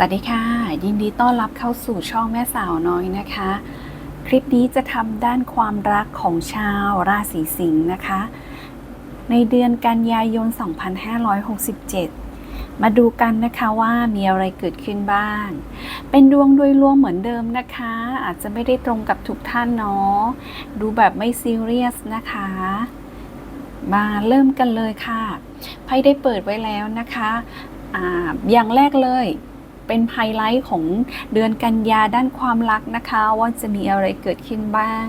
สวัสดีค่ะ ยินดีต้อนรับเข้าสู่ช่องแม่สาวน้อยนะคะ คลิปนี้จะทำด้านความรักของชาวราศีสิงห์นะคะ ในเดือนกันยายน 2567 มาดูกันนะคะว่ามีอะไรเกิดขึ้นบ้าง เป็นดวงโดยรวมเหมือนเดิมนะคะ อาจจะไม่ได้ตรงกับทุกท่านเนาะดูแบบไม่ซีเรียสนะคะ มาเริ่มกันเลยค่ะไพ่ได้เปิดไว้แล้วนะคะออย่างแรกเลย เป็นไฮไลท์ของเดือนกันยาด้านความรักนะคะ ว่าจะมีอะไรเกิดขึ้นบ้าง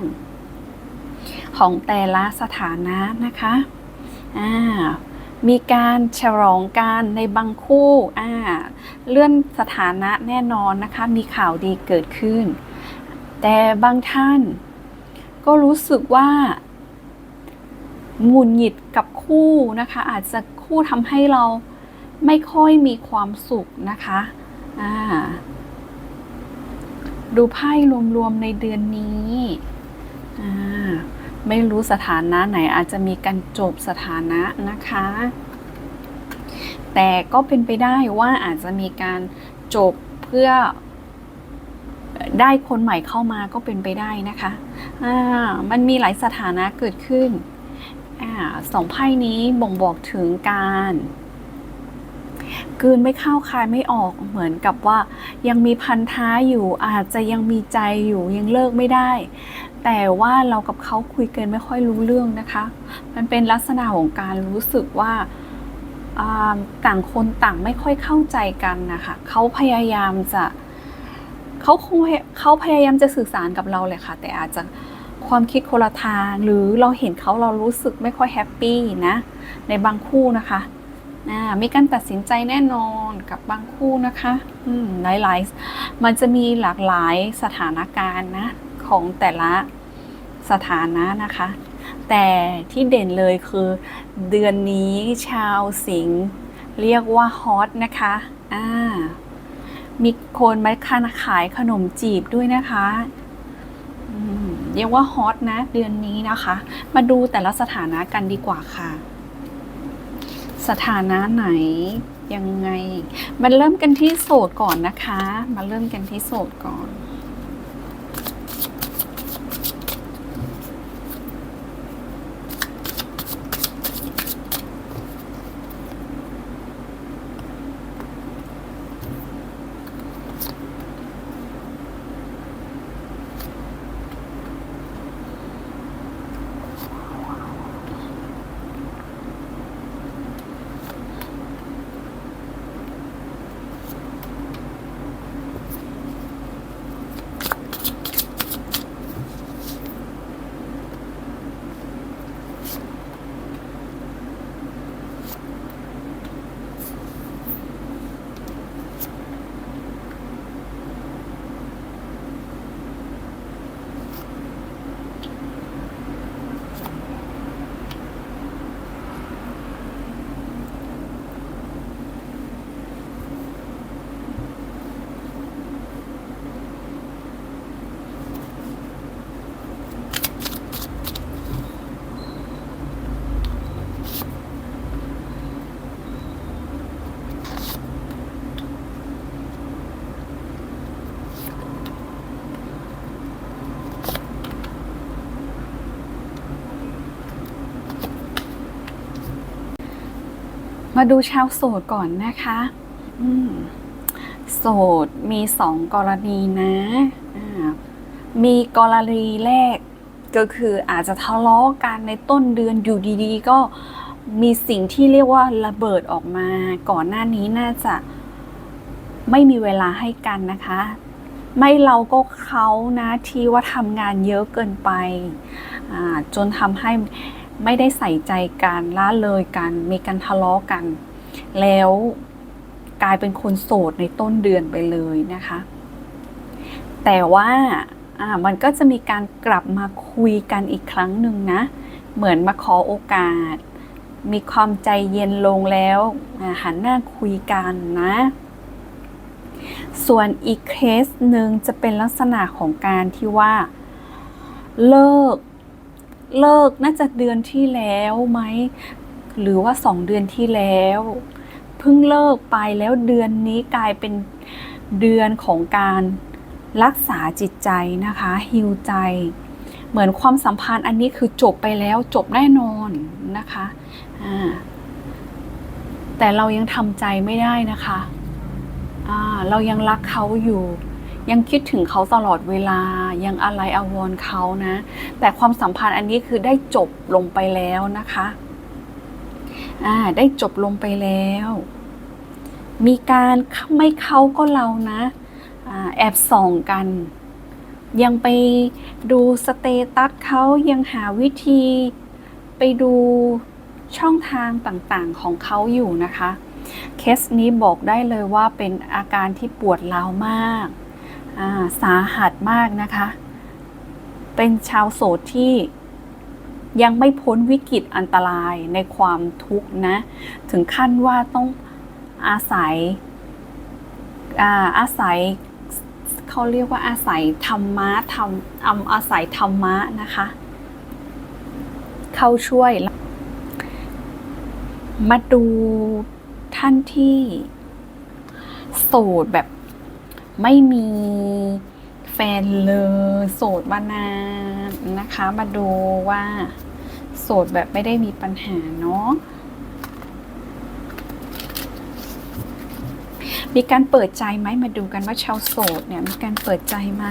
ของแต่ละสถานะนะคะอ่ามีการฉลองการในบางคู่อ่าเลื่อนสถานะแน่นอนนะคะ มีข่าวดีเกิดขึ้น แต่บางท่าน ก็รู้สึกว่าหงุนหงิดกับคู่นะคะ อาจจะคู่ทำให้เราไม่ค่อยมีความสุขนะคะ อ่า ดูไพ่รวมๆในเดือนนี้อ่าไม่รู้สถานะไหนอาจจะมีการจบสถานะนะคะ แต่ก็เป็นไปได้ว่าอาจจะมีการจบเพื่อได้คนใหม่เข้ามาก็เป็นไปได้นะคะอ่ามันมีหลายสถานะเกิดขึ้นอาสองไพ่นี้บ่งบอกถึงการ กืนไม่เข้าคายไม่ออกเหมือนกับว่า ยังมีพันธะอยู่อาจจะยังมีใจอยู่ยังเลิกไม่ได้ แต่ว่าเรากับเขาคุยกันไม่ค่อยรู้เรื่องนะคะ มันเป็นลักษณะของการรู้สึกว่าต่างคนต่างไม่ค่อยเข้าใจกันนะคะเขาพยายามจะเขาคงเขาพยายามจะสื่อสารกับเราเลยค่ะ แต่อาจจะความคิดคนละทางหรือเราเห็นเขาเรารู้สึกไม่ค่อยแฮปปี้นะ ในบางคู่นะคะ มีการตัดสินใจแน่นอนกับบางคู่นะคะอืมหลายๆ มันจะมีหลากหลายสถานการณ์นะของแต่ละสถานะนะคะ แต่ที่เด่นเลยคือ เดือนนี้ชาวสิงห์เรียกว่าฮอตนะคะอ่ามีคนมาค้าขายขนมจีบด้วยนะคะเรียกว่าฮอตนะเดือนนี้นะคะ มาดูแต่ละสถานะกันดีกว่าค่ะ สถานะไหนยังไง มันเริ่มกันที่โสดก่อนนะคะ มาเริ่มกันที่โสดก่อน มาดูชาวโสดก่อนนะคะโสดมีสองกรณีนะมีกรณีแรกก็คืออาจจะทะเลาะกันในต้นเดือนอยู่ดีๆ ก็มีสิ่งที่เรียกว่าระเบิดออกมา ก่อนหน้านี้น่าจะไม่มีเวลาให้กันนะคะ ไม่เราก็เขานะที่ว่าทำงานเยอะเกินไปจนทำให้ ไม่ได้ใส่ใจกันละเลยกันมีการทะเลาะกัน แล้วกลายเป็นคนโสดในต้นเดือนไปเลยนะคะ แต่ว่ามันก็จะมีการกลับมาคุยกันอีกครั้งหนึ่งนะ เหมือนมาขอโอกาส มีความใจเย็นลงแล้วหันหน้าคุยกันนะ ส่วนอีกเคสหนึ่งจะเป็นลักษณะของการที่ว่าเลิก เลิกน่าจะเดือนที่แล้วไหมหรือว่าสองเดือนที่แล้วเพิ่งเลิกไปแล้วเดือนนี้กลายเป็นเดือนของการรักษาจิตใจนะคะฮิวใจ เหมือนความสัมพันธ์อันนี้คือจบไปแล้วจบแน่นอนนะคะแต่เรายังทำใจไม่ได้นะคะอ่าเรายังรักเขาอยู่ ยังคิดถึงเขาตลอดเวลายังอะไรอาวรเขานะ แต่ความสัมพันธ์อันนี้คือได้จบลงไปแล้วนะคะอ่าได้จบลงไปแล้ว มีการไม่เขาก็เรานะอแอบส่องกัน ยังไปดูสเตตัสเขายังหาวิธีไปดูช่องทางต่างๆของเขาอยู่นะคะ เคสนี้บอกได้เลยว่าเป็นอาการที่ปวดร้าวมาก สาหัสมากนะคะ เป็นชาวโสดที่ยังไม่พ้นวิกฤตอันตรายในความทุกข์นะ ถึงขั้นว่าต้องอาศัยอาอาศัยเขาเรียกว่าอาศัยธรรมะธรรมอาอาศัยธรรมะนะคะ เข้าช่วย มาดูท่านที่โสดแบบ ไม่มีแฟนเลยโสดมานานนะคะ มาดูว่า โสดแบบไม่ได้มีปัญหาเนาะมีการเปิดใจไหมมาดูกันว่าชาวโสดเนี่ยมีการเปิดใจไหม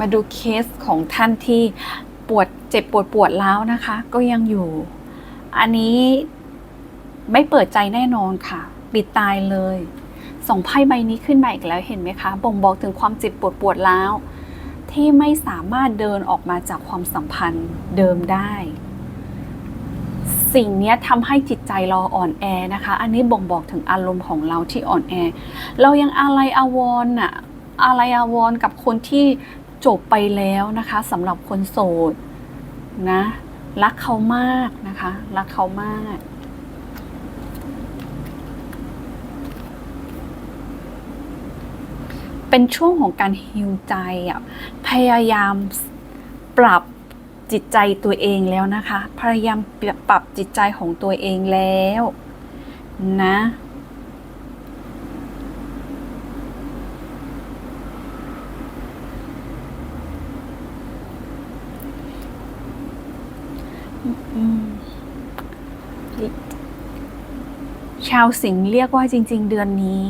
มาดูเคสของท่านที่ปวดเจ็บปวดปวดร้าวนะคะ ก็ยังอยู่ อันนี้ไม่เปิดใจแน่นอนค่ะ ปิดตายเลยสองไพ่ใบนี้ขึ้นมาอีกแล้วเห็นไหมคะบ่งบอกถึงความเจ็บปวดปวดร้าวที่ไม่สามารถเดินออกมาจากความสัมพันธ์เดิมได้ สิ่งนี้ทำให้จิตใจเราอ่อนแอนะคะ อันนี้บ่งบอกถึงอารมณ์ของเราที่อ่อนแอ เรายังอะไรอาวรณ์อะอะไรอาวรณ์กับคนที่ จบไปแล้วนะคะสำหรับคนโสดนะรักเขามากนะคะ รักเขามาก เป็นช่วงของการฮิวใจอะพยายามปรับจิตใจตัวเองแล้วนะคะ พยายามปรับจิตใจของตัวเองแล้วนะ ชาวสิงห์เรียกว่าจริง ๆ เดือนนี้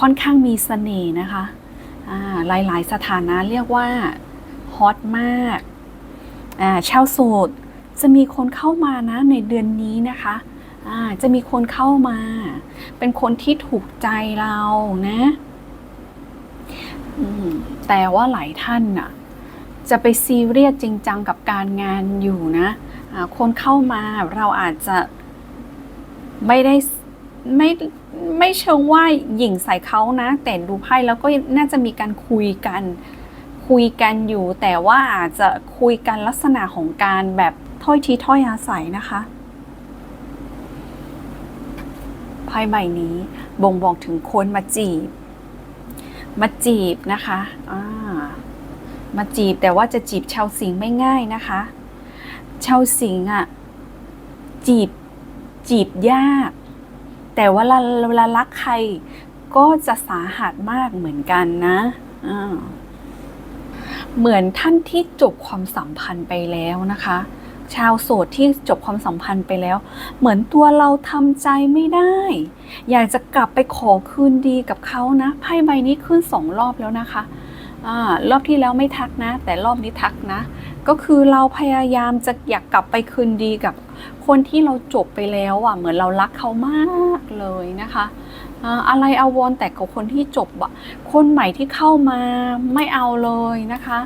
ค่อนข้างมีเสน่ห์นะคะหลายๆ สถานะเรียกว่าฮอตมากชาวโสดจะมีคนเข้ามานะในเดือนนี้นะคะจะมีคนเข้ามา เป็นคนที่ถูกใจเรานะ แต่ว่าหลายท่านน่ะ จะไปซีเรียสจริงจังกับการงานอยู่นะคนเข้ามาเราอาจจะไม่ได้ไม่ไม่เชิงว่าหยิ่งใส่เขานะ แต่ดูไพ่แล้วก็น่าจะมีการคุยกัน คุยกันอยู่ แต่ว่าอาจจะคุยกันลักษณะของการแบบถ้อยทีถ้อยอาศัยนะคะไพ่ใบนี้บ่งบอกถึงคนมาจีบ มาจีบนะคะอ่า มาจีบแต่ว่าจะจีบชาวสิงห์ไม่ง่ายนะคะ ชาวสิงห์อะจีบจีบยาก แต่ว่าเวลาเวลารักใครก็จะสาหัสมากเหมือนกันนะอ่าเหมือนท่านที่จบความสัมพันธ์ไปแล้วนะคะ ชาวโสดที่จบความสัมพันธ์ไปแล้ว เหมือนตัวเราทำใจไม่ได้ อยากจะกลับไปขอคืนดีกับเขานะไพ่ใบนี้ขึ้นสองรอบแล้วนะคะ รอบที่แล้วไม่ทักนะ แต่รอบนี้ทักนะ ก็คือเราพยายามจะอยากกลับไปคืนดีกับคนที่เราจบไปแล้วอะ เหมือนเรารักเขามากเลยนะคะอะไรเอาวรณ์แต่กับคนที่จบอะคนใหม่ที่เข้ามาไม่เอาเลยนะคะ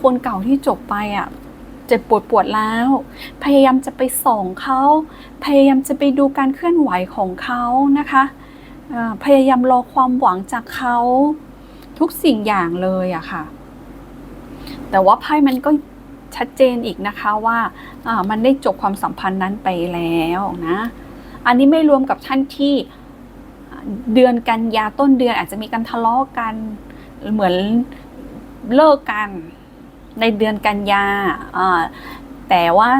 คนเก่าที่จบไปอะเจ็บปวดปวดแล้ว พยายามจะไปส่องเขา พยายามจะไปดูการเคลื่อนไหวของเขานะคะพยายามรอความหวังจากเขา ทุกสิ่งอย่างเลยอะค่ะ แต่ว่าไพ่มันก็ชัดเจนอีกนะคะว่าามันได้จบความสัมพันธ์นั้นไปแล้วนะ อันนี้ไม่รวมกับท่านที่เดือนกันยาต้นเดือนอาจจะมีการทะเลาะกัน เหมือนเลิกกันในเดือนกันยาาแต่ว่า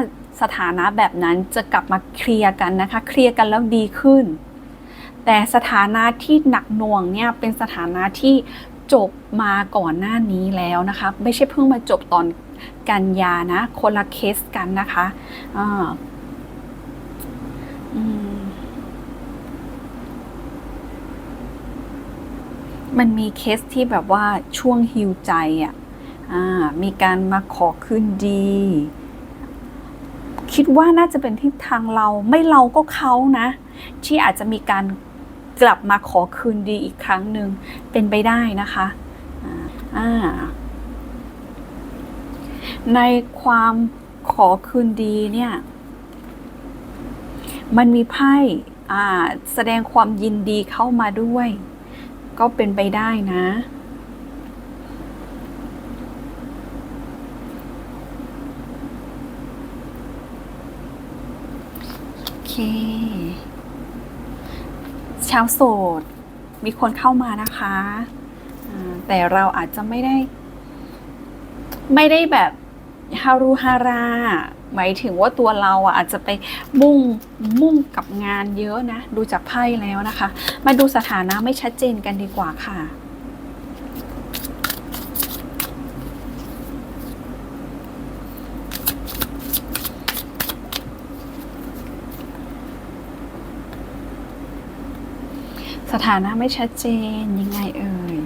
สถานะแบบนั้นจะกลับมาเคลียร์กันนะคะ เคลียร์กันแล้วดีขึ้น แต่สถานะที่หนักหน่วงเนี่ยเป็นสถานะที่ จบมาก่อนหน้านี้แล้วนะคะ ไม่ใช่เพิ่งมาจบตอนกันยานะ คนละเคสกันนะคะมันมีเคสที่แบบว่าช่วงฮิวใจอะอ่ามีการมาขอคืนดี คิดว่าน่าจะเป็นที่ทางเราไม่เราก็เขานะ ที่อาจจะมีการ กลับมาขอคืนดีอีกครั้งหนึ่งเป็นไปได้นะคะอ่าในความขอคืนดีเนี่ย มันมีไพ่แสดงความยินดีเข้ามาด้วย ก็เป็นไปได้นะ โอเค ช้าโสด มีคนเข้ามานะคะแต่เราอาจจะไม่ได้ ไม่ได้แบบฮารุฮาราหมายถึงว่าตัวเราอะอาจจะไปมุ่งมุ่งกับงานเยอะนะ ดูจากไพ่แล้วนะคะ มาดูสถานะไม่ชัดเจนกันดีกว่าค่ะ ส ถานะไม่ชัดเจนยังไงเอ่ย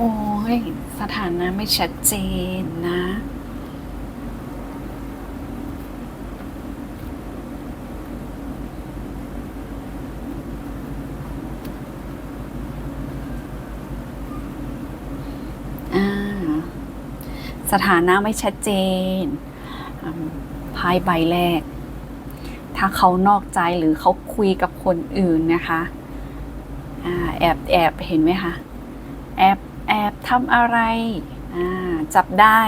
โอ้ยสถานะไม่ชัดเจนนะ สถานะไม่ชัดเจนอืมไพ่ใบแรก ถ้าเขานอกใจหรือเขาคุยกับคนอื่นนะคะอแอบแอบเห็นไหมคะ แอบ ทำอะไร จับได้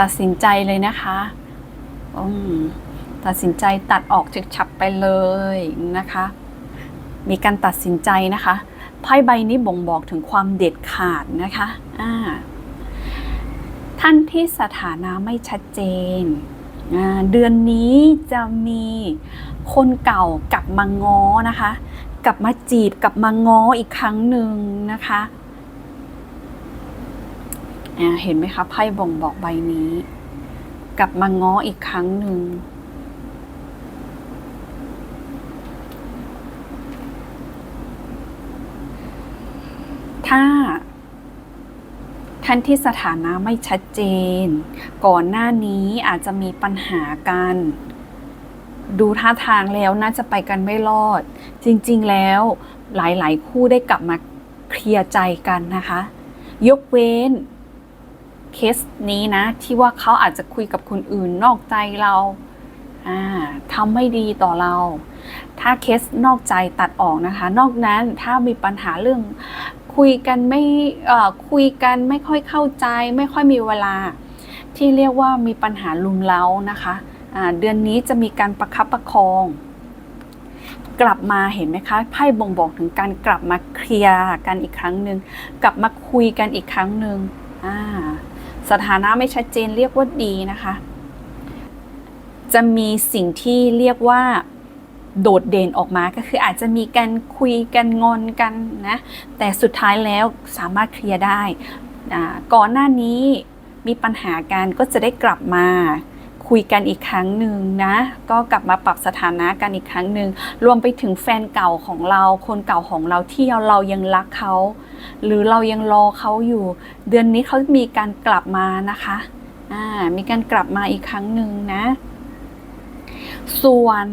ตัดสินใจเลยนะคะตัดสินใจตัดออกจากฉับไปเลยนะคะ มีการตัดสินใจนะคะไพ่ใบนี้บ่งบอกถึงความเด็ดขาดนะคะท่านที่สถานะไม่ชัดเจน เดือนนี้จะมีคนเก่ากลับมาง้อนะคะ กลับมาจีบกลับมาง้ออีกครั้งหนึ่งนะคะ เห็นไหมคะไพ่บ่งบอกใบนี้ กลับมาง้ออีกครั้งหนึ่งถ้าท่านที่สถานะไม่ชัดเจน ก่อนหน้านี้อาจจะมีปัญหากัน ดูท่าทางแล้วน่าจะไปกันไม่รอด จริงๆแล้วหลายๆ คู่ได้กลับมาเคลียร์ใจกันนะคะ ยกเว้น เคสนี้นะ ที่ว่าเขาอาจจะคุยกับคนอื่นนอกใจเราทำไม่ดีต่อเรา ถ้าเคสนอกใจตัดออกนะคะ นอกนั้นถ้ามีปัญหาเรื่อง คุยกันไม่คุยกันไม่ค่อยเข้าใจ ไม่ค่อยมีเวลา ที่เรียกว่ามีปัญหาลุมเล้านะคะอ่าเดือนนี้จะมีการประคับประคอง กลับมาเห็นไหมคะไพ่บ่งบอกถึงการกลับมาเคลียร์กันอีกครั้งหนึ่งกลับมาคุยกันอีกครั้งหนึ่งอ่า สถานะไม่ชัดเจนเรียกว่าดีนะคะ จะมีสิ่งที่เรียกว่าโดดเด่นออกมาก็คืออาจจะมีการคุยกันงอนกันนะแต่สุดท้ายแล้วสามารถเคลียร์ได้ ก่อนหน้านี้มีปัญหากันก็จะได้กลับมา คุยกันอีกครั้งหนึ่งนะ ก็กลับมาปรับสถานะกันอีกครั้งหนึ่งรวมไปถึงแฟนเก่าของเรา คนเก่าของเราที่เรายังรักเขา หรือเรายังรอเขาอยู่ เดือนนี้เขามีการกลับมานะคะอ่ามีการกลับมาอีกครั้งหนึ่งนะ ส่วน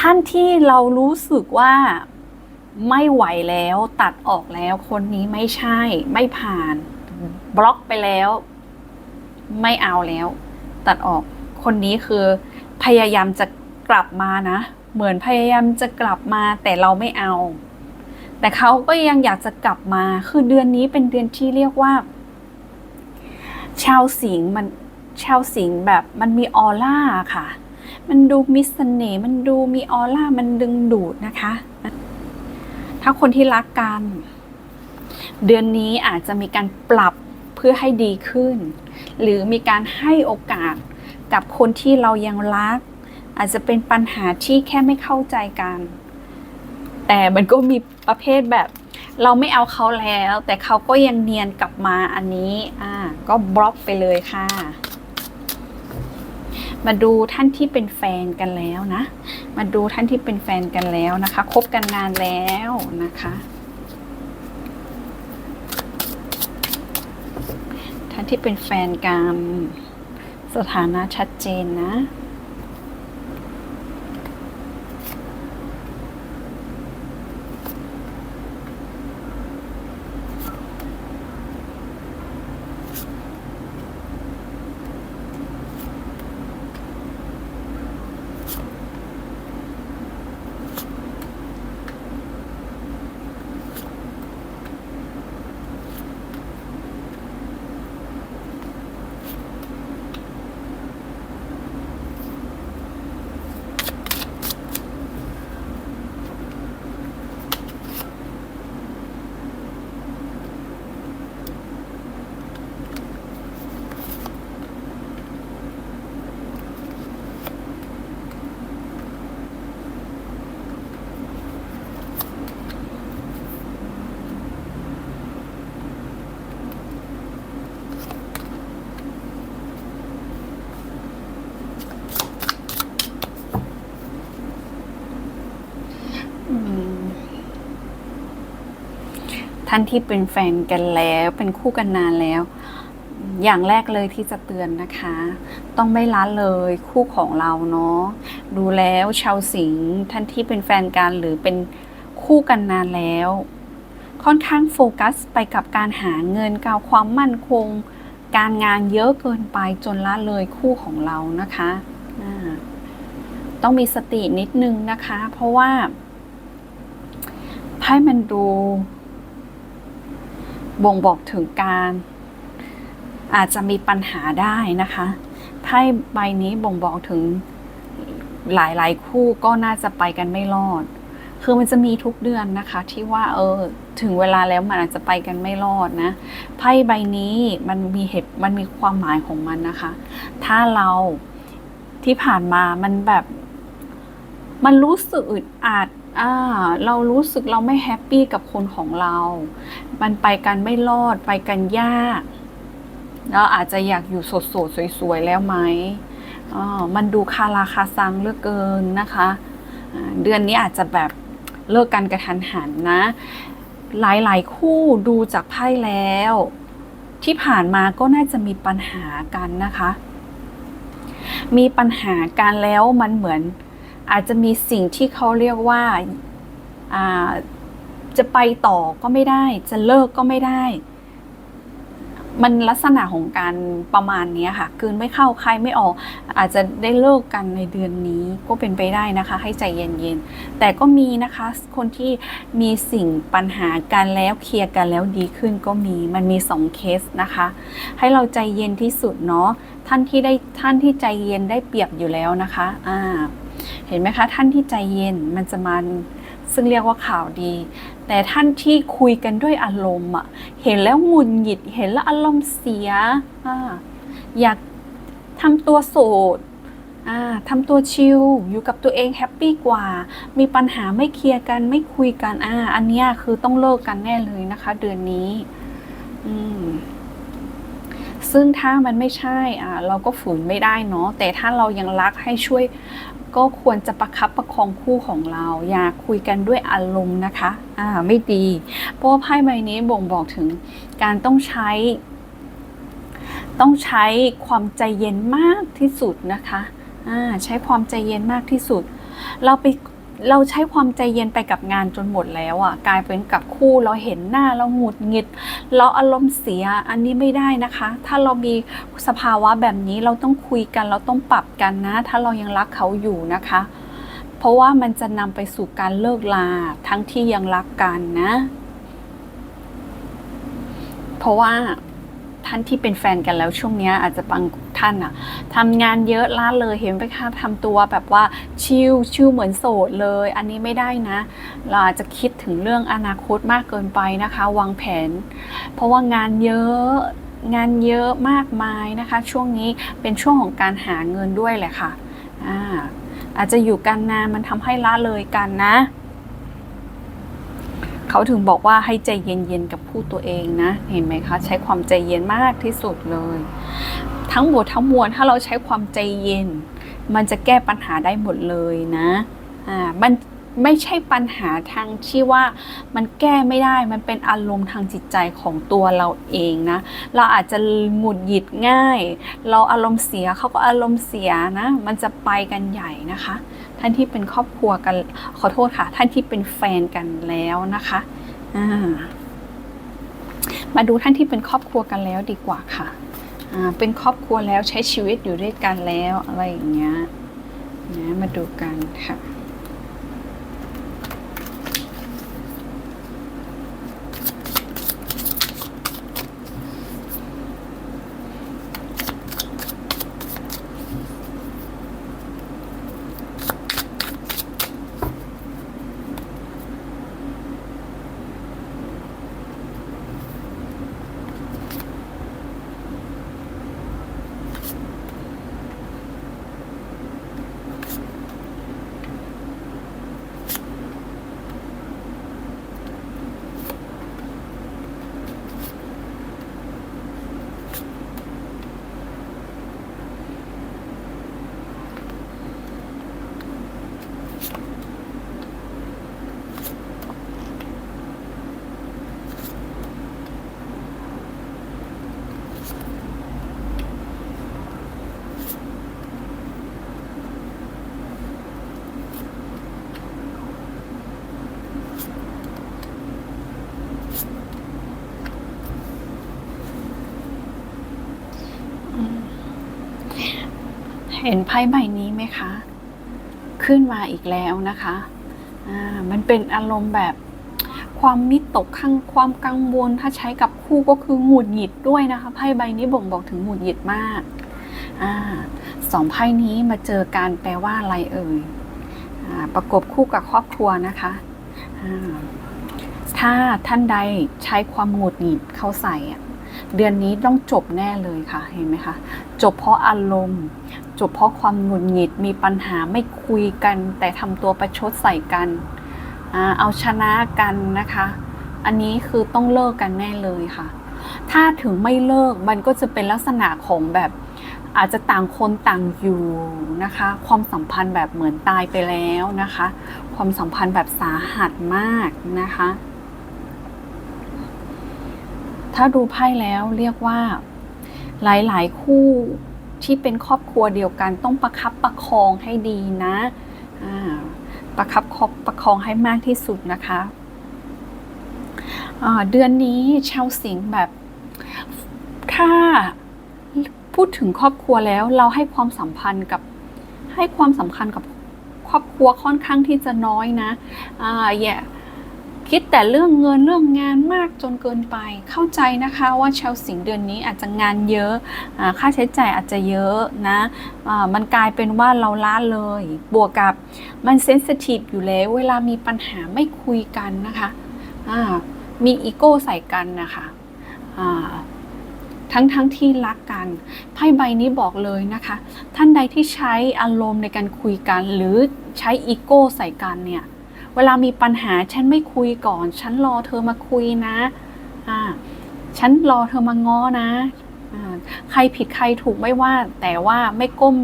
ท่านที่เรารู้สึกว่าไม่ไหวแล้วตัดออกแล้วคนนี้ไม่ใช่ไม่ผ่าน บล็อกไปแล้ว ไม่เอาแล้ว ตัดออก คนนี้คือพยายามจะกลับมานะ เหมือนพยายามจะกลับมาแต่เราไม่เอา แต่เขาก็ยังอยากจะกลับมา คือเดือนนี้เป็นเดือนที่เรียกว่า ชาวสิงมันชาวสิงแบบมันมีออร่าค่ะ มันดูมีเสน่ห์มันดูมีออร่ามันดึงดูดนะคะ ถ้าคนที่รักกัน เดือนนี้อาจจะมีการปรับ เพื่อให้ดีขึ้น หรือมีการให้โอกาสกับคนที่เรายังรัก อาจจะเป็นปัญหาที่แค่ไม่เข้าใจกัน แต่มันก็มีประเภทแบบ เราไม่เอาเขาแล้ว แต่เขาก็ยังเนียนกลับมาอันนี้อ่าก็บล็อกไปเลยค่ะ มาดูท่านที่เป็นแฟนกันแล้วนะ มาดูท่านที่เป็นแฟนกันแล้วนะคะคบกันนานแล้วนะคะ ที่เป็นแฟนกัน สถานะชัดเจนนะ ท่านที่เป็นแฟนกันแล้วเป็นคู่กันนานแล้ว อย่างแรกเลยที่จะเตือนนะคะ ต้องไม่ละเลยคู่ของเราเนาะดูแล้วชาวสิงห์ท่านที่เป็นแฟนกันหรือเป็นคู่กันนานแล้ว ค่อนข้างโฟกัสไปกับการหาเงินการความมั่นคง การงานเยอะเกินไปจนละเลยคู่ของเรานะคะต้องมีสตินิดนึงนะคะ เพราะว่าไพ่มันดู บ่งบอกถึงการ อาจจะมีปัญหาได้นะคะไพ่ใบนี้บ่งบอกถึงหลายๆ คู่ก็น่าจะไปกันไม่รอด คือมันจะมีทุกเดือนนะคะ ที่ว่าเออถึงเวลาแล้วมันอาจจะไปกันไม่รอดนะไพ่ใบนี้มันมีเหตุมันมีความหมายของมันนะคะ ถ้าเราที่ผ่านมามันแบบ มันรู้สึกอึดอัด อ่าเรารู้สึกเราไม่แฮปปี้กับคนของเรา มันไปกันไม่รอดไปกันยากเราอาจจะอยากอยู่สดสดๆสวยๆ แล้วไหมอ่ามันดูคาราคาซังเหลือกเกินนะคะ เดือนนี้อาจจะแบบเลิกกันกระทันหันนะ หลายๆ คู่ดูจากไพ่แล้ว ที่ผ่านมาก็น่าจะมีปัญหากันนะคะ มีปัญหากันแล้วมันเหมือน อาจจะมีสิ่งที่เขาเรียกว่าจะไปต่อก็ไม่ได้ จะเลิกก็ไม่ได้ มันลักษณะของการประมาณนี้ค่ะกลืนไม่เข้าใครไม่ออก อาจจะได้เลิกกันในเดือนนี้ก็เป็นไปได้นะคะ ให้ใจเย็นๆ แต่ก็มีนะคะ คนที่มีสิ่งปัญหากันแล้วเคลียร์กันแล้วดีขึ้นก็มีมันมีสองเคสนะคะ ให้เราใจเย็นที่สุดเนาะท่านที่ได้ท่านที่ใจเย็นได้เปรียบอยู่แล้วนะคะอ่า เห็นไหมคะท่านที่ใจเย็นมันจะมาซึ่งเรียกว่าข่าวดี แต่ท่านที่คุยกันด้วยอารมณ์อะเห็นแล้วหงุดหงิด เห็นแล้วอารมณ์เสียออยากทำตัวโสดทำตัวชิลอยู่กับตัวเองแฮปปี้กว่า มีปัญหาไม่เคลียร์กันไม่คุยกันอ่าอันนี้คือต้องเลิกกันแน่เลยนะคะ เดือนนี้ซึ่งถ้ามันไม่ใช่อ่าเราก็ฝืนไม่ได้เนาะแต่ถ้าเรายังรักให้ช่วย ก็ควรจะประคับประคองคู่ของเรา อย่าคุยกันด้วยอารมณ์นะคะอ่าไม่ดี เพราะว่าไพ่ใบนี้บ่งบอกถึงการต้องใช้ ต้องใช้ความใจเย็นมากที่สุดนะคะอ่าใช้ความใจเย็นมากที่สุด เราไป เราใช้ความใจเย็นไปกับงานจนหมดแล้วอะกลายเป็นกับคู่เราเห็นหน้าเราหงุดหงิด เราอารมณ์เสียอันนี้ไม่ได้นะคะ ถ้าเรามีสภาวะแบบนี้เราต้องคุยกันเราต้องปรับกันนะ ถ้าเรายังรักเขาอยู่นะคะ เพราะว่ามันจะนำไปสู่การเลิกลาทั้งที่ยังรักกันนะ เพราะว่าท่านที่เป็นแฟนกันแล้วช่วงนี้อาจจะบาง ท่านอะทำงานเยอะล้าเลยเห็นไหมคะทำตัวแบบว่าชิลชิลเหมือนโสดเลย อันนี้ไม่ได้นะ เราอาจจะคิดถึงเรื่องอนาคตมากเกินไปนะคะ วางแผน เพราะว่างานเยอะงานเยอะมากมายนะคะ ช่วงนี้เป็นช่วงของการหาเงินด้วยแหละค่ะอ่าอาจจะอยู่กันนานมันทำให้ละเลยกันนะเขาถึงบอกว่าให้ใจเย็นๆกับคู่ตัวเองนะ เห็นไหมคะ ใช้ความใจเย็นมากที่สุดเลย ทั้งหมดทั้งมวลถ้าเราใช้ความใจเย็น มันจะแก้ปัญหาได้หมดเลยนะอ่ามันไม่ใช่ปัญหาทางที่ว่ามันแก้ไม่ได้มันเป็นอารมณ์ทางจิตใจของตัวเราเองนะ เราอาจจะหงุดหงิดง่าย เราอารมณ์เสียเขาก็อารมณ์เสียนะ มันจะไปกันใหญ่นะคะ ท่านที่เป็นครอบครัวกันขอโทษค่ะ ท่านที่เป็นแฟนกันแล้วนะคะมาดูท่านที่เป็นครอบครัวกันแล้วดีกว่าค่ะ เป็นครอบครัวแล้วใช้ชีวิตอยู่ด้วยกันแล้วอะไรอย่างเงี้ยนะมาดูกันค่ะ เห็นไพ่ใบนี้ไหมคะ ขึ้นมาอีกแล้วนะคะอ่ามันเป็นอารมณ์แบบความมิตกข้างความกังวลถ้าใช้กับคู่ก็คือหงุดหงิดด้วยนะคะไพ่ใบนี้บ่งบอกถึงหงุดหงิดมากอ่าสองไพ่นี้มาเจอกันแปลว่าอะไรเอ่ยอประกบคู่กับครอบครัวนะคะถ้าท่านใดใช้ความหงุดหงิดเข้าใส่ เดือนนี้ต้องจบแน่เลยค่ะ เห็นไหมคะ จบเพราะอารมณ์ จบเพราะความหงุดหงิดมีปัญหาไม่คุยกัน แต่ทำตัวประชดใส่กันเอาชนะกันนะคะ อันนี้คือต้องเลิกกันแน่เลยค่ะ ถ้าถึงไม่เลิกมันก็จะเป็นลักษณะของแบบอาจจะต่างคนต่างอยู่นะคะ ความสัมพันธ์แบบเหมือนตายไปแล้วนะคะ ความสัมพันธ์แบบสาหัสมากนะคะ ถ้าดูไพ่แล้วเรียกว่าหลาย ๆ คู่ ที่เป็นครอบครัวเดียวกัน ต้องประคับประคองให้ดีนะประคับประคองให้มากที่สุดนะคะเดือนนี้ชาวสิงห์แบบถ้าพูดถึงครอบครัวแล้วเราให้ความสัมพันธ์กับให้ความสำคัญกับครอบครัวค่อนข้างที่จะน้อยนะอ่าอย่า คิดแต่เรื่องเงินเรื่องงานมากจนเกินไป เข้าใจนะคะว่าชาวสิงเดือนนี้อาจจะงานเยอะอ่าค่าใช้จ่ายอาจจะเยอะนะอ่ามันกลายเป็นว่าเราละเลย บวกกับมันเซนซิทีฟอยู่แล้ว เวลามีปัญหาไม่คุยกันนะคะอ่ามีอีโก้ใส่กันนะคะอ่าทั้งทั้งที่รักกันไพ่ใบนี้บอกเลยนะคะ ท่านใดที่ใช้อารมณ์ในการคุยกัน หรือใช้อีโก้ใส่กันเนี่ย เวลามีปัญหาฉันไม่คุยก่อน ฉันรอเธอมาคุยนะอ่าฉันรอเธอมาง้อนะอ่าใครผิดใครถูกไม่ว่า แต่ว่าไม่ก้ม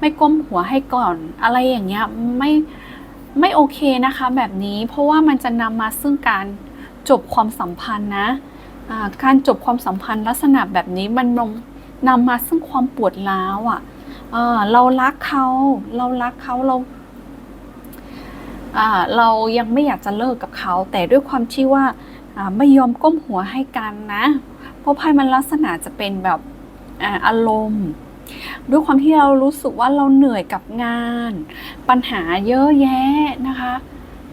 ไม่ก้มหัวให้ก่อน อะไรอย่างเงี้ยไม่ไม่โอเคนะคะแบบนี้เพราะว่ามันจะนำมาซึ่งการจบความสัมพันธ์นะการจบความสัมพันธ์ลักษณะแบบนี้มันนำนำมาซึ่งความปวดร้าวอะ่ะเอ่าเรารักเขาเรารักเขาเรา เรายังไม่อยากจะเลิกกับเขา แต่ด้วยความที่ว่าไม่ยอมก้มหัวให้กันนะ เพราะไพ่มันลักษณะจะเป็นแบบอาอารมณ์ ด้วยความที่เรารู้สึกว่าเราเหนื่อยกับงาน ปัญหาเยอะแยะนะคะ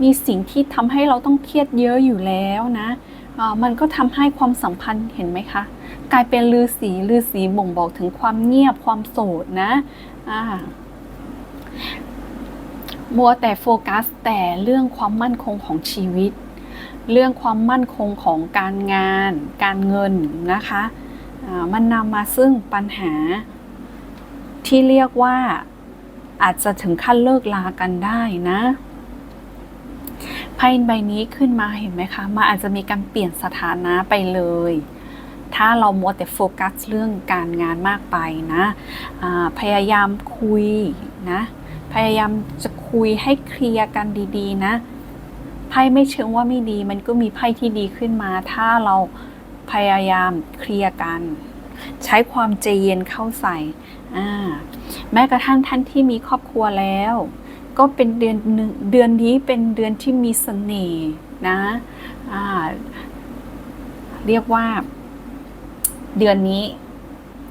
มีสิ่งที่ทำให้เราต้องเครียดเยอะอยู่แล้วนะมันก็ทำให้ความสัมพันธ์เห็นไหมคะ กลายเป็นลือสีลือสีบ่งบอกถึงความเงียบความโสดนะ มัวแต่โฟกัสแต่เรื่องความมั่นคงของชีวิต เรื่องความมั่นคงของการงาน การเงินนะคะมันนำมาซึ่งปัญหาที่เรียกว่าอาจจะถึงขั้นเลิกลากันได้นะไพ่ใบนี้ขึ้นมาเห็นไหมคะมันอาจจะมีการเปลี่ยนสถานะไปเลย ถ้าเรามัวแต่โฟกัสเรื่องการงานมากไปนะอ่าพยายามคุยนะ พยายามจะคุยให้เคลียร์กันดี ๆ นะไพ่ไม่เชิงว่าไม่ดีมันก็มีไพ่ที่ดีขึ้นมา ถ้าเราพยายามเคลียร์กัน ใช้ความใจเย็นเข้าใส่แม้กระทั่งท่านที่มีครอบครัวแล้ว ก็เป็นเดือนหนึ่งเดือนนี้เป็นเดือนที่มีเสน่ห์นะเรียกว่า เดือนนี้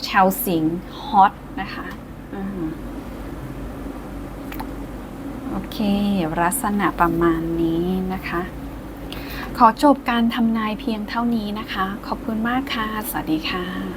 ชาวสิงห์ฮอตนะคะ โอเค ลักษณะประมาณนี้นะคะ ขอจบการทำนายเพียงเท่านี้นะคะ ขอบคุณมากค่ะ สวัสดีค่ะ